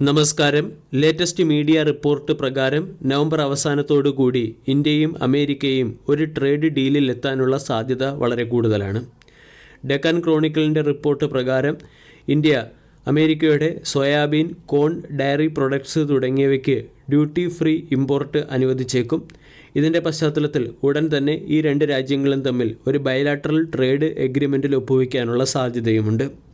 നമസ്കാരം. Latest media report പ്രകാരം November അവസാനത്തോടുകൂടി ഇന്ത്യയും അമേരിക്കയും ഒരു ട്രേഡ് ഡീലിൽ എത്താനുള്ള സാധ്യത വളരെ കൂടുതലാണ്. ഡെക്കാൻ ക്രോണിക്കിളിന്റെ റിപ്പോർട്ട് പ്രകാരം ഇന്ത്യ അമേരിക്കയുടെ സോയാബീൻ കോൺ ഡയറി പ്രൊഡക്ട്സ് തുടങ്ങിയവയ്ക്ക് ഡ്യൂട്ടി ഫ്രീ ഇമ്പോർട്ട് അനുവദിച്ചേക്കും. ഇതിന്റെ പശ്ചാത്തലത്തിൽ ഉടൻ തന്നെ ഈ രണ്ട് രാജ്യങ്ങളും തമ്മിൽ ഒരു ബയലാട്രൽ ട്രേഡ് എഗ്രിമെന്റിൽ ഒപ്പുവയ്ക്കാനുള്ള സാധ്യതയുമുണ്ട്.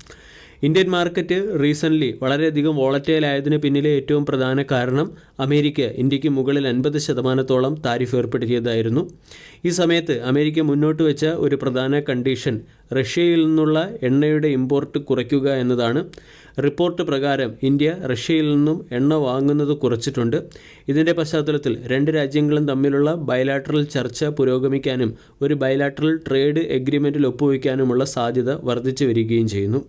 ഇന്ത്യൻ മാർക്കറ്റ് റീസെന്റ്ലി വളരെയധികം വോളറ്റൈൽ ആയതിന് പിന്നിലെ ഏറ്റവും പ്രധാന കാരണം അമേരിക്ക ഇന്ത്യയ്ക്ക് മുകളിൽ അൻപത് ശതമാനത്തോളം താരിഫ് ഏർപ്പെടുത്തിയതായിരുന്നു. ഈ സമയത്ത് അമേരിക്ക മുന്നോട്ട് വെച്ച ഒരു പ്രധാന കണ്ടീഷൻ റഷ്യയിൽ നിന്നുള്ള എണ്ണയുടെ ഇമ്പോർട്ട് കുറയ്ക്കുക എന്നതാണ്. റിപ്പോർട്ട് പ്രകാരം ഇന്ത്യ റഷ്യയിൽ നിന്നും എണ്ണ വാങ്ങുന്നത് കുറച്ചിട്ടുണ്ട്. ഇതിന്റെ പശ്ചാത്തലത്തിൽ രണ്ട് രാജ്യങ്ങളും തമ്മിലുള്ള ബയലാട്രൽ ചർച്ച പുരോഗമിക്കാനും ഒരു ബയലാട്രൽ ട്രേഡ് എഗ്രിമെന്റിൽ ഒപ്പുവയ്ക്കാനുമുള്ള സാധ്യത വർദ്ധിച്ചു വരികയും ചെയ്യുന്നു.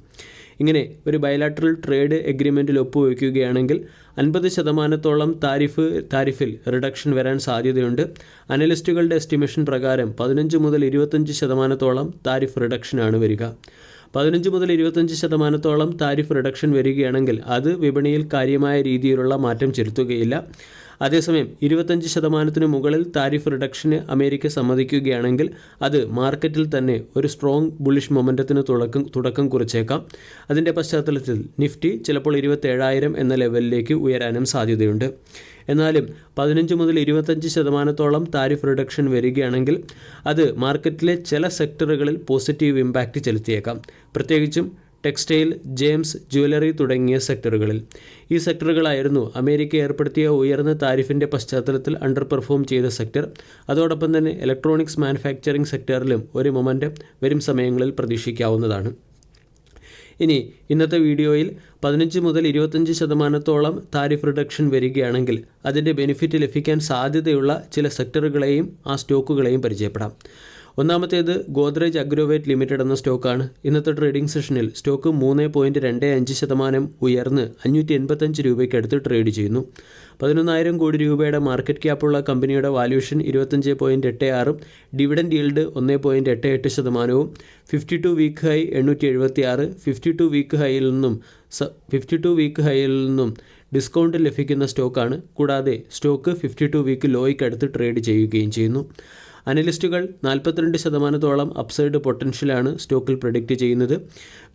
ഇങ്ങനെ ഒരു ബയലാട്രൽ ട്രേഡ് എഗ്രിമെന്റിൽ ഒപ്പുവയ്ക്കുകയാണെങ്കിൽ അൻപത് ശതമാനത്തോളം താരിഫ് താരിഫിൽ റിഡക്ഷൻ വരാൻ സാധ്യതയുണ്ട്. അനലിസ്റ്റുകളുടെ എസ്റ്റിമേഷൻ പ്രകാരം പതിനഞ്ച് മുതൽ ഇരുപത്തഞ്ച് ശതമാനത്തോളം താരിഫ് റിഡക്ഷനാണ് വരിക. പതിനഞ്ച് മുതൽ ഇരുപത്തഞ്ച് ശതമാനത്തോളം താരിഫ് റിഡക്ഷൻ വരികയാണെങ്കിൽ അത് വിപണിയിൽ കാര്യമായ രീതിയിലുള്ള മാറ്റം ചെലുത്തുകയില്ല. അതേസമയം ഇരുപത്തഞ്ച് ശതമാനത്തിന് മുകളിൽ താരിഫ് റിഡക്ഷന് അമേരിക്ക സമ്മതിക്കുകയാണെങ്കിൽ അത് മാർക്കറ്റിൽ തന്നെ ഒരു സ്ട്രോങ് ബുളിഷ് മൊമെന്റത്തിന് തുടക്കം തുടക്കം കുറിച്ചേക്കാം. അതിന്റെ പശ്ചാത്തലത്തിൽ നിഫ്റ്റി ചിലപ്പോൾ ഇരുപത്തേഴായിരം എന്ന ലെവലിലേക്ക് ഉയരാനും സാധ്യതയുണ്ട്. എന്നാലും പതിനഞ്ച് മുതൽ ഇരുപത്തഞ്ച് ശതമാനത്തോളം താരിഫ് റിഡക്ഷൻ വരികയാണെങ്കിൽ അത് മാർക്കറ്റിലെ ചില സെക്ടറുകളിൽ പോസിറ്റീവ് ഇമ്പാക്റ്റ് ചെലുത്തിയേക്കാം. പ്രത്യേകിച്ചും ടെക്സ്റ്റൈൽ ജെയിംസ് ജ്വല്ലറി തുടങ്ങിയ സെക്ടറുകളിൽ. ഈ സെക്ടറുകളായിരുന്നു അമേരിക്ക ഏർപ്പെടുത്തിയ ഉയർന്ന താരിഫിന്റെ പശ്ചാത്തലത്തിൽ അണ്ടർ പെർഫോം ചെയ്ത സെക്ടർ. അതോടൊപ്പം തന്നെ ഇലക്ട്രോണിക്സ് മാനുഫാക്ചറിംഗ് സെക്ടറിലും ഒരു മൊമെന്റ് വരും സമയങ്ങളിൽ പ്രതീക്ഷിക്കാവുന്നതാണ്. ഇനി ഇന്നത്തെ വീഡിയോയിൽ പതിനഞ്ച് മുതൽ ഇരുപത്തഞ്ച് ശതമാനത്തോളം താരിഫ് റിഡക്ഷൻ വരികയാണെങ്കിൽ അതിന്റെ ബെനിഫിറ്റ് ലഭിക്കാൻ സാധ്യതയുള്ള ചില സെക്ടറുകളെയും ആ സ്റ്റോക്കുകളെയും പരിചയപ്പെടാം. ഒന്നാമത്തേത് ഗോദ്രേജ് അഗ്രോവേറ്റ് ലിമിറ്റഡ് എന്ന സ്റ്റോക്കാണ്. ഇന്നത്തെ ട്രേഡിംഗ് സെഷനിൽ സ്റ്റോക്ക് മൂന്ന് പോയിന്റ് രണ്ട് അഞ്ച് ശതമാനം ഉയർന്ന് അഞ്ഞൂറ്റി എൺപത്തഞ്ച് രൂപയ്ക്ക് അടുത്ത് ട്രേഡ് ചെയ്യുന്നു. പതിനൊന്നായിരം കോടി രൂപയുടെ മാർക്കറ്റ് ക്യാപ്പുള്ള കമ്പനിയുടെ വാല്യൂഷൻ ഇരുപത്തഞ്ച് പോയിന്റ് എട്ട് ആറും ഡിവിഡൻഡ് ഈൽഡ് ഒന്ന് പോയിന്റ് എട്ട് എട്ട് ശതമാനവും ഫിഫ്റ്റി ടു വീക്ക് ഹൈ എണ്ണൂറ്റി എഴുപത്തി ആറ് ഫിഫ്റ്റി ടു വീക്ക് ഹൈയിൽ നിന്നും ഫിഫ്റ്റി ടു വീക്ക് ഹൈയിൽ നിന്നും ഡിസ്കൗണ്ട് ലഭിക്കുന്ന സ്റ്റോക്കാണ്. കൂടാതെ സ്റ്റോക്ക് ഫിഫ്റ്റി ടു വീക്ക് ലോയ്ക്ക് അടുത്ത് ട്രേഡ് ചെയ്യുകയും ചെയ്യുന്നു. അനലിസ്റ്റുകൾ നാൽപ്പത്തിരണ്ട് ശതമാനത്തോളം അപ്സൈഡ് പൊട്ടൻഷ്യലാണ് സ്റ്റോക്കിൽ പ്രൊഡിക്റ്റ് ചെയ്യുന്നത്.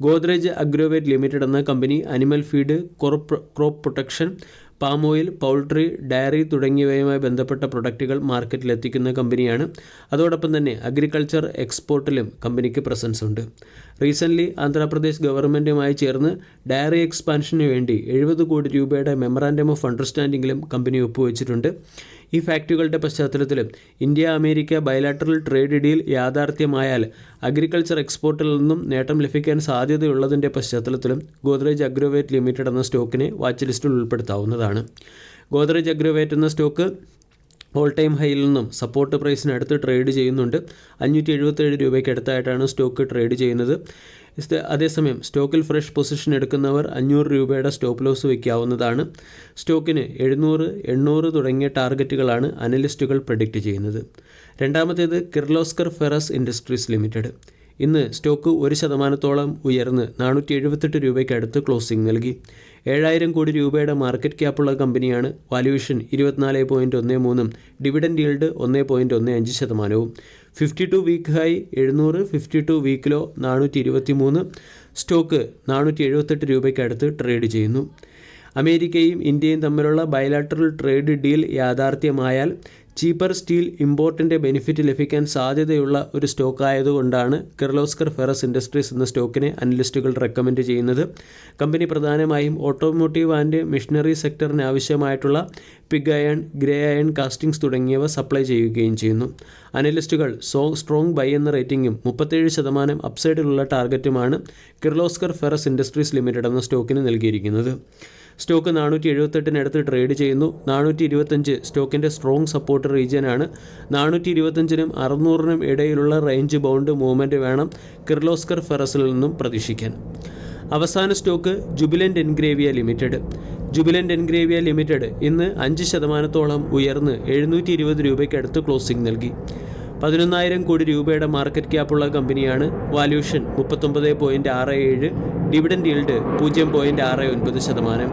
ഗോദ്രേജ് അഗ്രോവേറ്റ് ലിമിറ്റഡ് എന്ന company animal feed crop crop protection palm oil poultry dairy തുടങ്ങിയവയുമായി ബന്ധപ്പെട്ട പ്രൊഡക്റ്റുകൾ മാർക്കറ്റിൽ എത്തിക്കുന്ന കമ്പനിയാണ്. അതോടൊപ്പം തന്നെ അഗ്രികൾച്ചർ എക്സ്പോർട്ടിലും കമ്പനിക്ക് പ്രസൻസ് ഉണ്ട്. റീസെന്റ്ലി ആന്ധ്രാപ്രദേശ് ഗവൺമെന്റുമായി ചേർന്ന് ഡയറി എക്സ്പാൻഷന് വേണ്ടി എഴുപത് കോടി രൂപയുടെ മെമ്മറാൻഡം ഓഫ് അണ്ടർസ്റ്റാൻഡിങ്ങിലും കമ്പനി ഒപ്പുവെച്ചിട്ടുണ്ട്. ഈ ഫാക്റ്റുകളുടെ പശ്ചാത്തലത്തിലും India America bilateral trade deal യാഥാർത്ഥ്യമായാൽ agriculture എക്സ്പോർട്ടിൽ നിന്നും നേട്ടം ലഭിക്കാൻ സാധ്യതയുള്ളതിന്റെ പശ്ചാത്തലത്തിലും ഗോദ്രേജ് അഗ്രോവേറ്റ് ലിമിറ്റഡ് എന്ന സ്റ്റോക്കിനെ വാച്ച് ലിസ്റ്റിൽ ഉൾപ്പെടുത്താവുന്നതാണ്. ഗോദ്രേജ് അഗ്രോവേറ്റ് എന്ന സ്റ്റോക്ക് ഓൾ ടൈം ഹൈയിൽ നിന്നും സപ്പോർട്ട് പ്രൈസിന് അടുത്ത് ട്രേഡ് ചെയ്യുന്നുണ്ട്. അഞ്ഞൂറ്റി എഴുപത്തേഴ് രൂപയ്ക്ക് അടുത്തായിട്ടാണ് സ്റ്റോക്ക് ട്രേഡ് ചെയ്യുന്നത്. അതേസമയം സ്റ്റോക്കിൽ ഫ്രഷ് പൊസിഷൻ എടുക്കുന്നവർ അഞ്ഞൂറ് രൂപയുടെ സ്റ്റോപ്പ് ലോസ് വയ്ക്കാവുന്നതാണ്. സ്റ്റോക്കിന് എഴുന്നൂറ് എണ്ണൂറ് തുടങ്ങിയ ടാർഗറ്റുകളാണ് അനലിസ്റ്റുകൾ പ്രഡിക്റ്റ് ചെയ്യുന്നത്. രണ്ടാമത്തേത് കിർലോസ്കർ ഫെറസ് ഇൻഡസ്ട്രീസ് ലിമിറ്റഡ് ഇന്ന് സ്റ്റോക്ക് ഒരു ശതമാനത്തോളം ഉയർന്ന് നാനൂറ്റി എഴുപത്തെട്ട് രൂപയ്ക്ക് അടുത്ത് ക്ലോസിംഗ് നൽകി. ഏഴായിരം കോടി രൂപയുടെ മാർക്കറ്റ് ക്യാപ്പുള്ള കമ്പനിയാണ് വാല്യൂഷൻ ഇരുപത്തിനാല് പോയിന്റ് ഒന്ന് മൂന്നും ഡിവിഡൻഡ് ഈൽഡ് ഒന്ന് പോയിന്റ് ഒന്ന് അഞ്ച് ശതമാനവും. ഫിഫ്റ്റി ടു വീക്ക് ഹൈ എഴുന്നൂറ് ഫിഫ്റ്റി ടു വീക്കിലോ നാനൂറ്റി ഇരുപത്തി മൂന്ന് സ്റ്റോക്ക് നാനൂറ്റി എഴുപത്തെട്ട് രൂപയ്ക്ക് അടുത്ത് ട്രേഡ് ചെയ്യുന്നു. അമേരിക്കയും ഇന്ത്യയും തമ്മിലുള്ള ബയലാട്രൽ ട്രേഡ് ഡീൽ യാഥാർത്ഥ്യമായാൽ ചീപ്പർ സ്റ്റീൽ ഇമ്പോർട്ടിന്റെ ബെനിഫിറ്റ് ലഭിക്കാൻ സാധ്യതയുള്ള ഒരു സ്റ്റോക്ക് ആയതുകൊണ്ടാണ് കിർലോസ്കർ ഫെറസ് ഇൻഡസ്ട്രീസ് എന്ന സ്റ്റോക്കിനെ അനലിസ്റ്റുകൾ റെക്കമെൻഡ് ചെയ്യുന്നത്. കമ്പനി പ്രധാനമായും ഓട്ടോമോട്ടീവ് ആൻഡ് മിഷനറി സെക്ടറിന് ആവശ്യമായിട്ടുള്ള pig iron grey iron castings തുടങ്ങിയവ സപ്ലൈ ചെയ്യുകയും ചെയ്യുന്നു. അനലിസ്റ്റുകൾ സോ സ്ട്രോങ് ബൈ എന്ന റേറ്റിംഗും മുപ്പത്തേഴ് ശതമാനം അപ്സൈഡിലുള്ള ടാർഗറ്റുമാണ് കിർലോസ്കർ ഫെറസ് ഇൻഡസ്ട്രീസ് ലിമിറ്റഡ് എന്ന സ്റ്റോക്കിന് നൽകിയിരിക്കുന്നത്. സ്റ്റോക്ക് നാനൂറ്റി എഴുപത്തെട്ടിനടുത്ത് ട്രേഡ് ചെയ്യുന്നു. നാനൂറ്റി ഇരുപത്തഞ്ച് സ്റ്റോക്കിന്റെ സ്ട്രോങ് സപ്പോർട്ട് റീജിയനാണ് നാനൂറ്റി ഇരുപത്തഞ്ചിനും അറുന്നൂറിനും ഇടയിലുള്ള റേഞ്ച് ബൗണ്ട് മൂവ്മെന്റ് വേണം കിർലോസ്കർ ഫെറസിൽ നിന്നും പ്രതീക്ഷിക്കാൻ. അവസാന stock Jubilant Ingrevia limited. Jubilant Ingrevia limited ഇന്ന് അഞ്ച് ശതമാനത്തോളം ഉയർന്ന് എഴുന്നൂറ്റി ഇരുപത് രൂപയ്ക്കടുത്ത് ക്ലോസിംഗ് നൽകി. പതിനൊന്നായിരം കോടി രൂപയുടെ മാർക്കറ്റ് ക്യാപ്പുള്ള കമ്പനിയാണ് വാല്യൂഷൻ മുപ്പത്തൊമ്പത് പോയിന്റ് ആറ് ഏഴ് ഡിവിഡൻഡ് ഈൽഡ് പൂജ്യം പോയിന്റ് ആറ് ഒൻപത് ശതമാനം.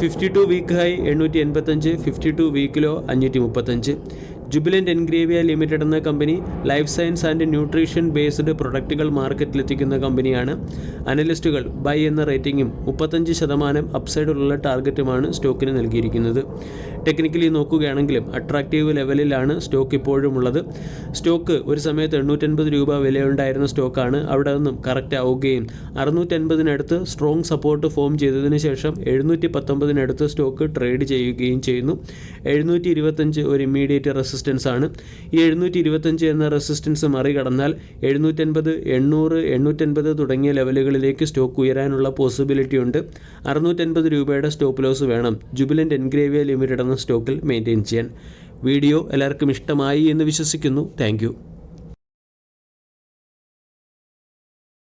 ഫിഫ്റ്റി ടു വീക്ക് ഹൈ എണ്ണൂറ്റി എൺപത്തഞ്ച് ഫിഫ്റ്റി ടു വീക്ക് ലോ അഞ്ഞൂറ്റി മുപ്പത്തഞ്ച് ജുബിലന്റ് എൻഗ്രേവിയ ലിമിറ്റഡ് എന്ന company life science and nutrition based പ്രൊഡക്റ്റുകൾ മാർക്കറ്റിലെത്തിക്കുന്ന കമ്പനിയാണ്. അനലിസ്റ്റുകൾ ബൈ എന്ന റേറ്റിംഗും മുപ്പത്തഞ്ച് ശതമാനം അപ്സൈഡുള്ള ടാർഗറ്റുമാണ് സ്റ്റോക്കിന് നൽകിയിരിക്കുന്നത്. ടെക്നിക്കലി നോക്കുകയാണെങ്കിലും അട്രാക്റ്റീവ് ലെവലിലാണ് സ്റ്റോക്ക് ഇപ്പോഴും ഉള്ളത് സ്റ്റോക്ക് ഒരു സമയത്ത് എണ്ണൂറ്റൻപത് രൂപ വിലയുണ്ടായിരുന്ന സ്റ്റോക്കാണ്. അവിടെ നിന്നും കറക്റ്റ് ആവുകയും അറുന്നൂറ്റൻപതിനടുത്ത് സ്ട്രോങ് സപ്പോർട്ട് ഫോം ചെയ്തതിന് ശേഷം എഴുന്നൂറ്റി പത്തൊമ്പതിനടുത്ത് സ്റ്റോക്ക് ട്രേഡ് ചെയ്യുകയും ചെയ്യുന്നു. എഴുന്നൂറ്റി ഇരുപത്തഞ്ച് ഒരു ഇമ്മീഡിയറ്റ് റെസിസ്റ്റൻസ് ആണ് ഈ എഴുന്നൂറ്റി ഇരുപത്തഞ്ച് എന്ന റെസിസ്റ്റൻസ് മറികടന്നാൽ എഴുന്നൂറ്റൻപത് എണ്ണൂറ് എണ്ണൂറ്റൻപത് തുടങ്ങിയ ലെവലുകളിലേക്ക് സ്റ്റോക്ക് ഉയരാനുള്ള പോസിബിലിറ്റി ഉണ്ട്. അറുന്നൂറ്റൻപത് രൂപയുടെ സ്റ്റോപ്പ് ലോസ് വേണം. ജുബിലന്റ് എൻഗ്രേവിയ ലിമിറ്റഡ് എന്ന സ്റ്റോക്കിൽ മെയിന്റെയിൻ ചെയ്യാൻ. വീഡിയോ എല്ലാവർക്കും ഇഷ്ടമായി എന്ന് വിശ്വസിക്കുന്നു. താങ്ക്